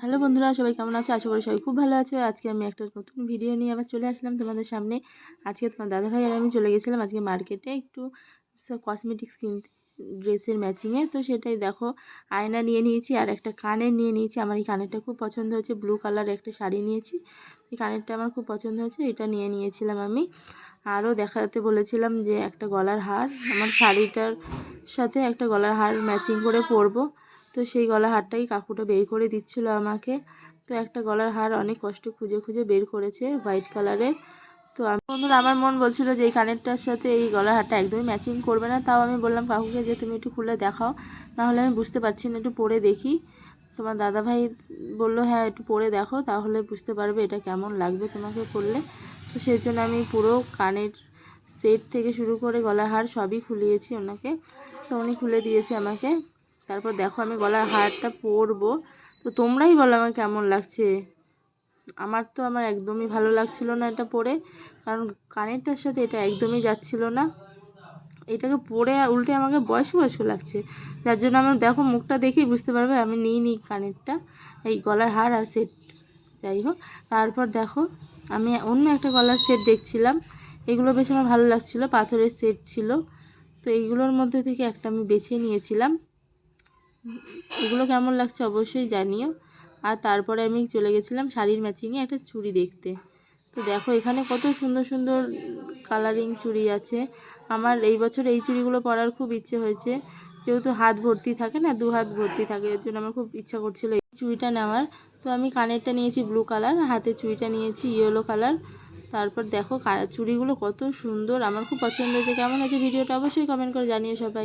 Hello বন্ধুরা, সবাই কেমন আছে? আশা করি সবাই খুব ভালো আছে। আজকে আমি একটা নতুন ভিডিও নিয়ে আবার চলে আসলাম তোমাদের সামনে। আজকে তোমার দাদাভাই আর আমি চলে গেছিলাম আজকে মার্কেটে একটু কসমেটিক্স কিনতে ড্রেসের ম্যাচিংয়ে তো সেটাই দেখো, আয়না নিয়ে নিয়েছি আর একটা কানের নিয়ে নিয়েছি। আমার এই কানেরটা খুব পছন্দ হয়েছে ব্লু কালার একটা শাড়ি নিয়েছি। এই কানেরটা আমার খুব পছন্দ হয়েছে, এটা নিয়ে নিয়েছিলাম আমি। আরও দেখাতে বলেছিলাম যে একটা গলার হার, আমার শাড়িটার সাথে একটা গলার হার ম্যাচিং করে পরবো। তো সেই গলার হারটাই কাকুটা বের করে দিচ্ছিল আমাকে। তো একটা গলার হার অনেক কষ্ট খুঁজে খুঁজে বের করেছে হোয়াইট কালারের। তো আমি বন্ধুরা, আমার মন বলছিল যে এই কানেরটার সাথে এই গলার হারটা একদমই ম্যাচিং করবে না। তাও আমি বললাম, কাকুকে যে তুমি একটু খুলে দেখাও, নাহলে আমি বুঝতে পারছি না, একটু পরে দেখি। তোমার দাদাভাই বলল হ্যাঁ একটু পরে দেখো, তাহলে বুঝতে পারবে এটা কেমন লাগবে তোমাকে পরলে তো সেই জন্য আমি পুরো কানের সেট থেকে শুরু করে গলার হার সবই খুলিয়েছি ওনাকে। তো উনি খুলে দিয়েছে আমাকে। তারপর দেখো আমি গলার হারটা পরবো। তো তোমরাই বলো আমার কেমন লাগছে? আমার তো আমার একদমই ভালো লাগছিল না এটা পরে, কারণ কানেরটার সাথে এটা একদমই যাচ্ছিল না। এটাকে পরে উল্টে আমাকে বয়স বয়স্ক লাগছে। যার জন্য আমার দেখো মুখটা দেখেই বুঝতে পারবে আমি নিই নি কানেরটা, এই গলার হার আর সেট যাই হোক, তারপর দেখো আমি অন্য একটা গলার সেট দেখছিলাম। এগুলো বেশ আমার ভালো লাগছিল, পাথরের সেট ছিল। তো এইগুলোর মধ্যে থেকে একটা আমি বেছে নিয়েছিলাম। এগুলো কেমন লাগছে অবশ্যই জানিও। আর তারপরে আমি চলে গেছিলাম শাড়ির ম্যাচিংয়ে একটা চুড়ি দেখতে। তো দেখো এখানে কত সুন্দর সুন্দর কালারিং চুড়ি আছে। আমার এই বছর এই চুড়িগুলো পরার খুব ইচ্ছে হয়েছে। যেহেতু হাত ভর্তি থাকে না, দু হাত ভর্তি থাকে, এর জন্য আমার খুব ইচ্ছা করছিল এই চুড়িটা নেওয়ার। তো আমি কানেরটা নিয়েছি ব্লু কালার হাতে চুড়িটা নিয়েছি ইয়েলো কালার তারপর দেখো চুড়িগুলো কত সুন্দর। আমার খুব পছন্দ হয়েছে। কেমন হয়েছে ভিডিওটা অবশ্যই কমেন্ট করে জানিয়ে সবাই।